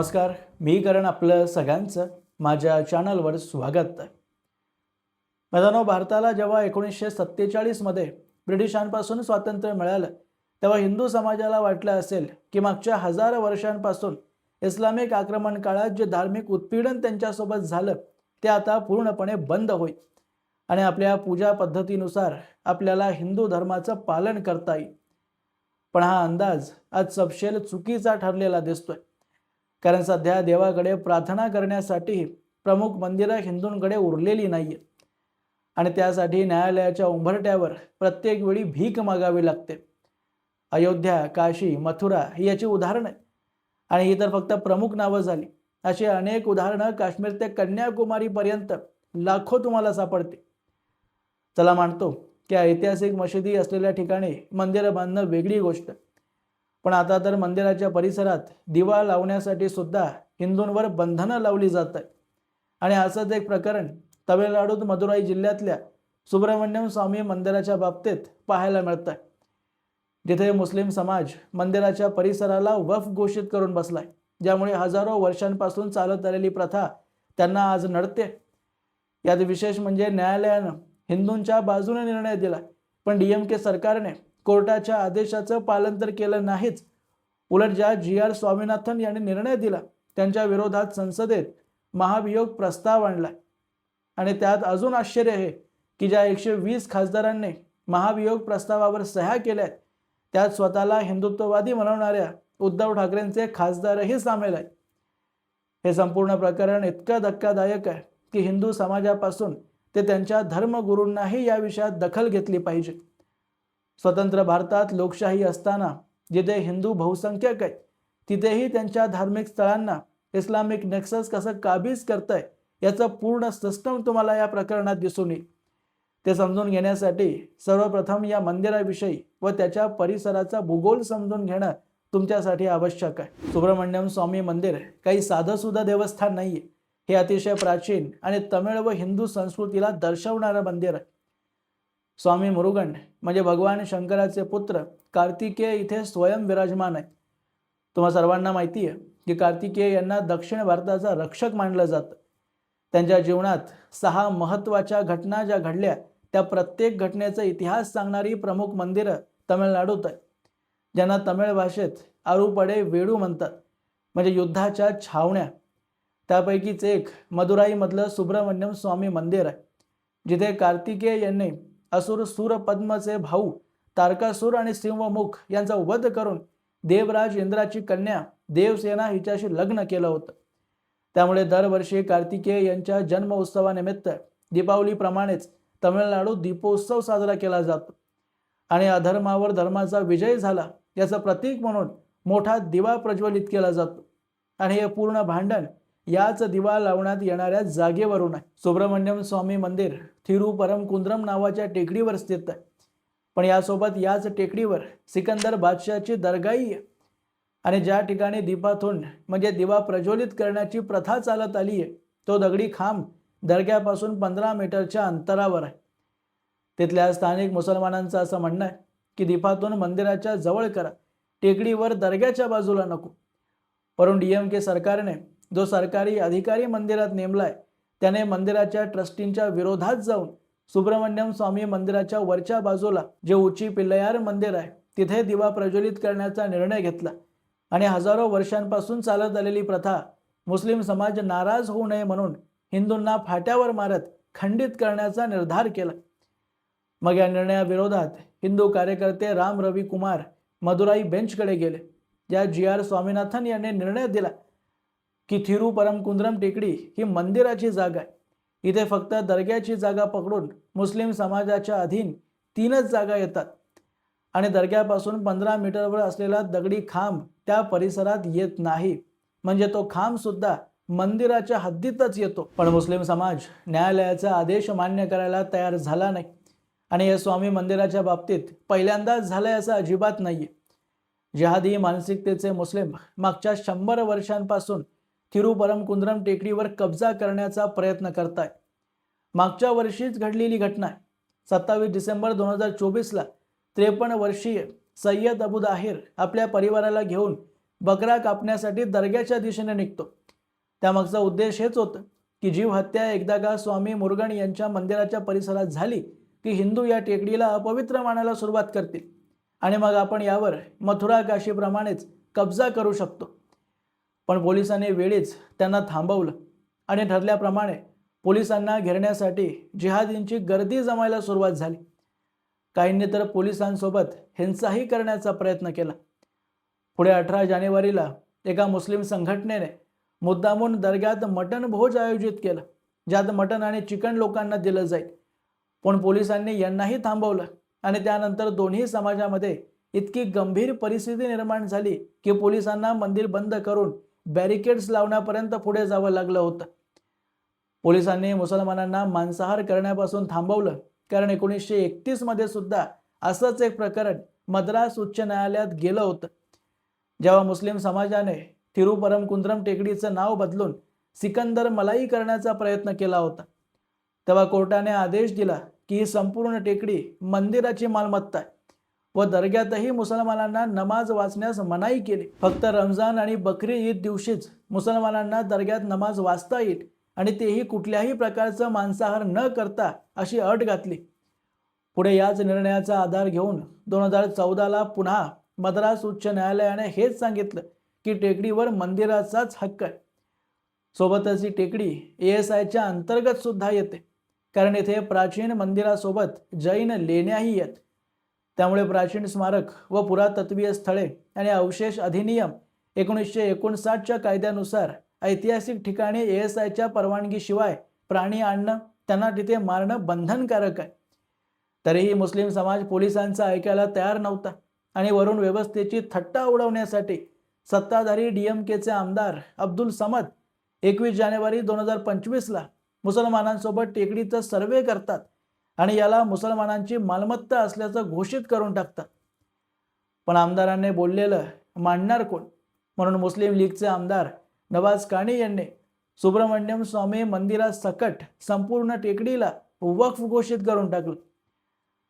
नमस्कार मी करण आपलं सगळ्यांचं माझ्या चॅनलवर स्वागत आहे. मित्रांनो भारताला जेव्हा एकोणीसशे सत्तेचाळीसमध्ये ब्रिटिशांपासून स्वातंत्र्य मिळालं तेव्हा हिंदू समाजाला वाटलं असेल की मागच्या हजार वर्षांपासून इस्लामिक आक्रमण काळात जे धार्मिक उत्पीडन त्यांच्यासोबत झालं ते आता पूर्णपणे बंद होईल आणि आपल्या पूजा पद्धतीनुसार आपल्याला हिंदू धर्माचं पालन करता येईल. पण हा अंदाज आज सपशेल चुकीचा ठरलेला दिसतोय. कारण सध्या देवाकडे प्रार्थना करण्यासाठी प्रमुख मंदिरं हिंदूंकडे उरलेली नाहीये आणि त्यासाठी न्यायालयाच्या उंबरट्यावर प्रत्येक वेळी भीक मागावी लागते. अयोध्या काशी मथुरा ही याची उदाहरणं आहे आणि ही तर फक्त प्रमुख नावं झाली. अशी अनेक उदाहरणं काश्मीर ते कन्याकुमारीपर्यंत लाखो तुम्हाला सापडते चला मानतो की ऐतिहासिक मशिदी असलेल्या ठिकाणी मंदिरं बांधणं वेगळी गोष्ट. पण आता तर मंदिराच्या परिसरात दिवा लावण्यासाठी सुद्धा हिंदूंवर बंधनं लावली जात आहेत. आणि असंच एक प्रकरण तमिळनाडूत मदुराई जिल्ह्यातल्या सुब्रमण्यम स्वामी मंदिराच्या बाबतीत पाहायला मिळत आहे जिथे मुस्लिम समाज मंदिराच्या परिसराला वफ घोषित करून बसलाय. ज्यामुळे हजारो वर्षांपासून चालत आलेली प्रथा त्यांना आज नडते. यात विशेष म्हणजे न्यायालयानं हिंदूंच्या बाजूने निर्णय दिला. पण डीएमके सरकारने कोर्टाच्या आदेशाचं पालन तर केलं नाहीच. उलट ज्या जी आर स्वामीनाथन यांनी निर्णय दिला त्यांच्या विरोधात संसदेत महाभियोग प्रस्ताव आणलाय. आणि त्यात अजून आश्चर्य आहे की ज्या एकशे वीस खासदारांनी महाभियोग प्रस्तावावर सह्या केल्या त्यात स्वतःला हिंदुत्ववादी म्हणवणाऱ्या उद्धव ठाकरेंचे खासदारही सामील आहेत. हे संपूर्ण प्रकरण इतकं धक्कादायक आहे की हिंदू समाजापासून ते त्यांच्या धर्मगुरूंनाही या विषयात दखल घेतली पाहिजे. स्वतंत्र भारतात लोकशाही असताना जिथे हिंदू बहुसंख्यक आहेत तिथेही त्यांच्या धार्मिक स्थळांना इस्लामिक नेक्सस कसं काबीज करतंय याचं पूर्ण सिस्टम तुम्हाला या प्रकरणात दिसून येईल. ते समजून घेण्यासाठी सर्वप्रथम या मंदिराविषयी व त्याच्या परिसराचा भूगोल समजून घेणं तुमच्यासाठी आवश्यक आहे. सुब्रमण्यम स्वामी मंदिर काही साधंसुद्धा देवस्थान नाहीये. हे अतिशय प्राचीन आणि तमिळ व हिंदू संस्कृतीला दर्शवणारं मंदिर आहे. स्वामी मुरुगंड म्हणजे भगवान शंकराचे पुत्र कार्तिकेय इथे स्वयं विराजमान आहे. तुम्हा सर्वांना माहिती आहे की कार्तिकेय यांना दक्षिण भारताचा रक्षक मानलं जातं. त्यांच्या जीवनात सहा महत्त्वाच्या घटना ज्या घडल्या त्या प्रत्येक घटनेचा इतिहास सांगणारी प्रमुख मंदिरं तमिळनाडूत आहे ज्यांना तमिळ भाषेत आरुपडे वेडू म्हणतात म्हणजे युद्धाच्या छावण्या. त्यापैकीच एक मदुराईमधलं सुब्रमण्यम स्वामी मंदिर आहे जिथे कार्तिकेय यांनी असुर सूरपद्मचे भाऊ तारकासूर आणि सिंहमुख यांचा वध करून देवराज इंद्राची कन्या देवसेना हिच्याशी लग्न केलं होतं. त्यामुळे दरवर्षी कार्तिकेय यांच्या जन्म उत्सवानिमित्त दीपावलीप्रमाणेच तमिळनाडू दीपोत्सव साजरा केला जातो. आणि अधर्मावर धर्माचा विजय झाला याचं प्रतीक म्हणून मोठा दिवा प्रज्वलित केला जातो. आणि हे पूर्ण भांडण याच दिवा लावण्यात येणाऱ्या जागेवरून आहे. सुब्रमण्यम स्वामी मंदिर थिरुपरमकुंद्रम नावाच्या टेकडीवर स्थित आहे. पण यासोबत याच टेकडीवर सिकंदर बादशाहची दर्गाही आहे. आणि ज्या ठिकाणी दीपातून म्हणजे दिवा प्रज्वलित करण्याची प्रथा चालत आली आहे तो दगडी खांब दर्ग्यापासून पंधरा मीटरच्या अंतरावर आहे. तिथल्या स्थानिक मुसलमानांचं असं म्हणणं आहे की दीपातून मंदिराच्या जवळ करा. टेकडीवर दर्ग्याच्या बाजूला नको. परंतु डी एम के सरकारने जो सरकारी अधिकारी मंदिरात नेमलाय त्याने मंदिराच्या ट्रस्टींच्या विरोधात जाऊन सुब्रमण्यम स्वामी मंदिराच्या वरच्या बाजूला जे उची पिल्लयार मंदिर आहे तिथे दिवा प्रज्वलित करण्याचा निर्णय घेतला. आणि हजारो वर्षांपासून चालत आलेली प्रथा मुस्लिम समाज नाराज होऊ नये म्हणून हिंदूंना फाट्यावर मारत खंडित करण्याचा निर्धार केला. मग या निर्णयाविरोधात हिंदू कार्यकर्ते राम रवी कुमार मदुराई बेंचकडे गेले. ज्या जी आर स्वामीनाथन यांनी निर्णय दिला की थिरुपरमकुंद्रम टेकडी ही मंदिराची जागा आहे. इथे फक्त दर्ग्याची जागा पकडून मुस्लिम समाजाच्या अधीन तीनच जागा येतात. आणि दर्ग्यापासून पंधरा मीटरवर असलेला दगडी खांब त्या परिसरात येत नाही. म्हणजे तो खांबसुद्धा मंदिराच्या हद्दीतच येतो. पण मुस्लिम समाज न्यायालयाचा आदेश मान्य करायला तयार झाला नाही. आणि या स्वामी मंदिराच्या बाबतीत पहिल्यांदाच झालंय असं अजिबात नाही आहे जिहादी मानसिकतेचे मुस्लिम मागच्या शंभर वर्षांपासून थिरुपरमकुंद्रम टेकडीवर कब्जा करण्याचा प्रयत्न करताय. मागच्या वर्षीच घडलेली घटना आहे. सत्तावीस डिसेंबर दोन हजार चोवीसला त्रेपन्न वर्षीय सय्यद अबू दाहिर आपल्या परिवाराला घेऊन बकरा कापण्यासाठी दर्ग्याच्या दिशेने निघतो. त्यामागचा उद्देश हेच होतं की जीव हत्या एकदा का स्वामी मुरगण यांच्या मंदिराच्या परिसरात झाली की हिंदू या टेकडीला अपवित्र मानायला सुरुवात करतील. आणि मग आपण यावर मथुरा काशीप्रमाणेच कब्जा करू शकतो. पण पोलिसांनी वेळीच त्यांना थांबवलं आणि ठरल्याप्रमाणे पोलिसांना घेरण्यासाठी जिहादींची गर्दी जमायला सुरुवात झाली. काहींनी तर पोलिसांसोबत हिंसाही करण्याचा प्रयत्न केला. पुढे अठरा जानेवारीला एका मुस्लिम संघटनेने मुद्दामून दर्ग्यात मटण भोज आयोजित केलं ज्यात मटण आणि चिकन लोकांना दिलं जाईल. पण पोलिसांनी यांनाही थांबवलं आणि त्यानंतर दोन्ही समाजामध्ये इतकी गंभीर परिस्थिती निर्माण झाली की पोलिसांना मंदिर बंद करून बॅरिकेड्स लावण्यापर्यंत पुढे जावं लागलं होतं. पोलिसांनी मुसलमानांना मांसाहार करण्यापासून थांबवलं. कारण एकोणीसशे एकतीसमध्ये सुद्धा असंच एक प्रकरण मद्रास उच्च न्यायालयात गेलं होतं. जेव्हा मुस्लिम समाजाने तिरुपरमकुंद्रम टेकडीचं नाव बदलून सिकंदर मलाई करण्याचा प्रयत्न केला होता. तेव्हा कोर्टाने आदेश दिला की ही संपूर्ण टेकडी मंदिराची मालमत्ता आहे. व दर्ग्यातही मुसलमानांना नमाज वाचण्यास मनाई केली. फक्त रमजान आणि बकरी ईद दिवशीच मुसलमानांना दर्ग्यात नमाज वाचता येईल आणि तेही कुठल्याही प्रकारचं मांसाहार न करता अशी अट घातली. पुढे याच निर्णयाचा आधार घेऊन दोन हजार चौदाला पुन्हा मद्रास उच्च न्यायालयाने हेच सांगितलं की टेकडीवर मंदिराचाच हक्क आहे. सोबतच ही टेकडी ए एस आयच्या अंतर्गत सुद्धा येते. कारण येथे प्राचीन मंदिरासोबत जैन लेण्याही येत त्यामुळे प्राचीन स्मारक व पुरातत्वीय स्थळे आणि अवशेष अधिनियम एकोणीसशे एकोणसाठच्या कायद्यानुसार ऐतिहासिक ठिकाणी ए एस आयच्या परवानगीशिवाय प्राणी आणणं त्यांना तिथे मारणं बंधनकारक आहे. तरीही मुस्लिम समाज पोलिसांचा ऐकायला तयार नव्हता आणि वरून व्यवस्थेची थट्टा उडवण्यासाठी सत्ताधारी डीएमकेचे आमदार अब्दुल समद एकवीस जानेवारी दोन हजार पंचवीसला मुसलमानांसोबत टेकडीचं सर्वे करतात. आणि याला मुसलमानांची मालमत्ता असल्याचं घोषित करून टाकतात. पण आमदारांनी बोललेलं मांडणार कोण? म्हणून मुस्लिम लीगचे आमदार नवाज काणे यांनी सुब्रमण्यम स्वामी मंदिरात सकट संपूर्ण टेकडीला वक्फ घोषित करून टाकलं.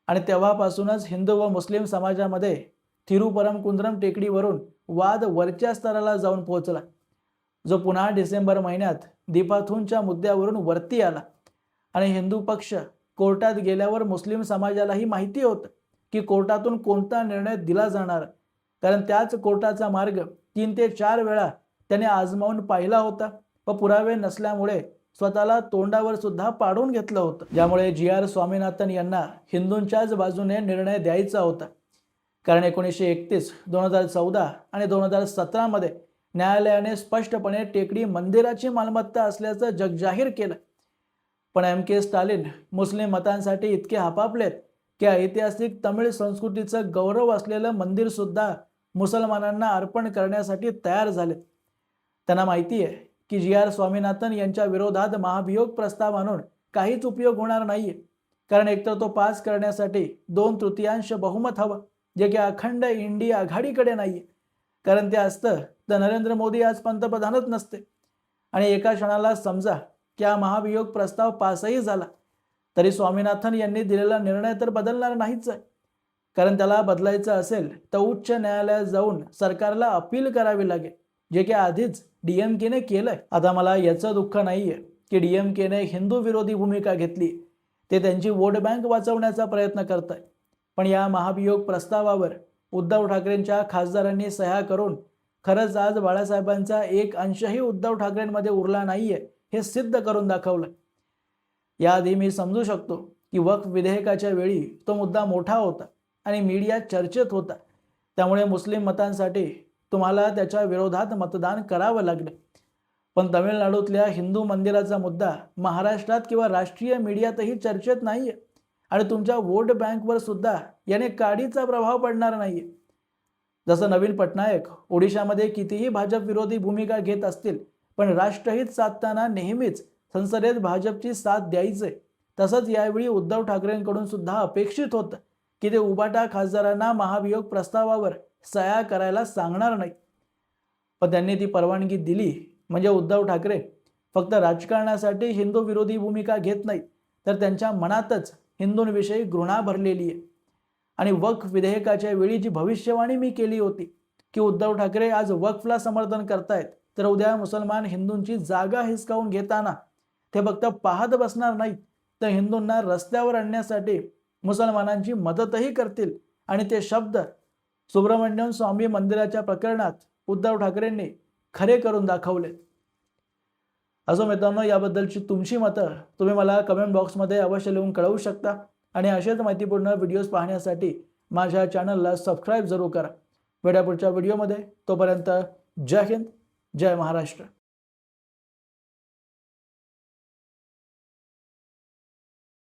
आणि तेव्हापासूनच हिंदू व मुस्लिम समाजामध्ये थिरुपरमकुंद्रम टेकडीवरून वाद वरच्या स्तराला जाऊन पोहोचला जो पुन्हा डिसेंबर महिन्यात दीपाथूनच्या मुद्द्यावरून वरती आला. आणि हिंदू पक्ष कोर्टात गेल्यावर मुस्लिम समाजालाही माहिती होतं की कोर्टातून कोणता निर्णय दिला जाणार. कारण त्याच कोर्टाचा मार्ग तीन ते चार वेळा त्याने आजमावून पाहिला होता. व पुरावे नसल्यामुळे स्वतःला तोंडावर सुद्धा पाडून घेतलं होतं. ज्यामुळे जी आर स्वामीनाथन यांना हिंदूंच्याच बाजूने निर्णय द्यायचा होता. कारण एकोणीसशे एकतीस दोन हजार चौदा आणि दोन हजार सतरामध्ये न्यायालयाने स्पष्टपणे टेकडी मंदिराची मालमत्ता असल्याचं जगजाहीर केलं. पण एम के स्टालिन मुस्लिम मतांसाठी इतके हापापलेत की ऐतिहासिक तमिळ संस्कृतीचं गौरव असलेलं मंदिरसुद्धा मुसलमानांना अर्पण करण्यासाठी तयार झालेत. त्यांना माहिती आहे की जी आर स्वामीनाथन यांच्या विरोधात महाभियोग प्रस्ताव आणून काहीच उपयोग होणार नाहीये. कारण एकतर तो पास करण्यासाठी दोन तृतीयांश बहुमत हवं जे की अखंड इंडिया आघाडीकडे नाहीये. कारण ते असतं तर नरेंद्र मोदी आज पंतप्रधानच नसते. आणि एका क्षणाला समजा की हा महाभियोग प्रस्ताव पासही झाला. तरी स्वामीनाथन यांनी दिलेला निर्णय तर बदलणार नाहीच आहे. कारण त्याला बदलायचं असेल तर उच्च न्यायालयात जाऊन सरकारला अपील करावी लागेल. जे की आधीच डीएमकेने केलंय. आता मला याचं दुःख नाहीये की डीएमकेने हिंदू विरोधी भूमिका घेतली. ते त्यांची वोट बँक वाचवण्याचा प्रयत्न करत आहे पण या महाभियोग प्रस्तावावर उद्धव ठाकरेंच्या खासदारांनी सह्या करून खरंच आज बाळासाहेबांचा एक अंशही उद्धव ठाकरेंमध्ये उरला नाहीये. हे सिद्ध करून दाखवलं याआधी मी समजू शकतो की वक्फ विधेयकाच्या वेळी तो मुद्दा मोठा होता आणि मीडिया चर्चेत होता. त्यामुळे मुस्लिम मतांसाठी तुम्हाला त्याच्या विरोधात मतदान करावं लागलं. पण तमिळनाडूतल्या हिंदू मंदिराचा मुद्दा महाराष्ट्रात किंवा राष्ट्रीय मीडियातही चर्चेत नाहीये आणि तुमच्या वोट बँकवर सुद्धा याने काडीचा प्रभाव पडणार नाहीये. जसं नवीन पटनायक ओडिशामध्ये कितीही भाजप विरोधी भूमिका घेत असतील पण राष्ट्रहित साधताना नेहमीच संसदेत भाजपची साथ द्यायचे. तसंच यावेळी उद्धव ठाकरेंकडून सुद्धा अपेक्षित होतं की ते उबाटा खासदारांना महाभियोग प्रस्तावावर सह्या करायला सांगणार नाही. पण त्यांनी ती परवानगी दिली म्हणजे उद्धव ठाकरे फक्त राजकारणासाठी हिंदू विरोधी भूमिका घेत नाही तर त्यांच्या मनातच हिंदूंविषयी घृणा भरलेली आहे. आणि वक्फ विधेयकाच्या वेळी जी भविष्यवाणी मी केली होती की उद्धव ठाकरे आज वक्फला समर्थन करतायत तर उद्या मुसलमान हिंदूंची जागा हिसकावून घेताना ते फक्त पाहत बसणार नाहीत. तर हिंदूंना रस्त्यावर आणण्यासाठी मुसलमानांची मदतही करतील. आणि ते शब्द सुब्रमण्यम स्वामी मंदिराच्या प्रकरणात उद्धव ठाकरेंनी खरे करून दाखवले. असो मित्रांनो याबद्दलची तुमची मतं तुम्ही मला कमेंट बॉक्समध्ये अवश्य लिहून कळवू शकता. आणि असेच माहितीपूर्ण व्हिडिओज पाहण्यासाठी माझ्या चॅनलला सबस्क्राईब जरूर करा. भेटा पुढच्या व्हिडिओमध्ये तोपर्यंत जय हिंद. जय महाराष्ट्र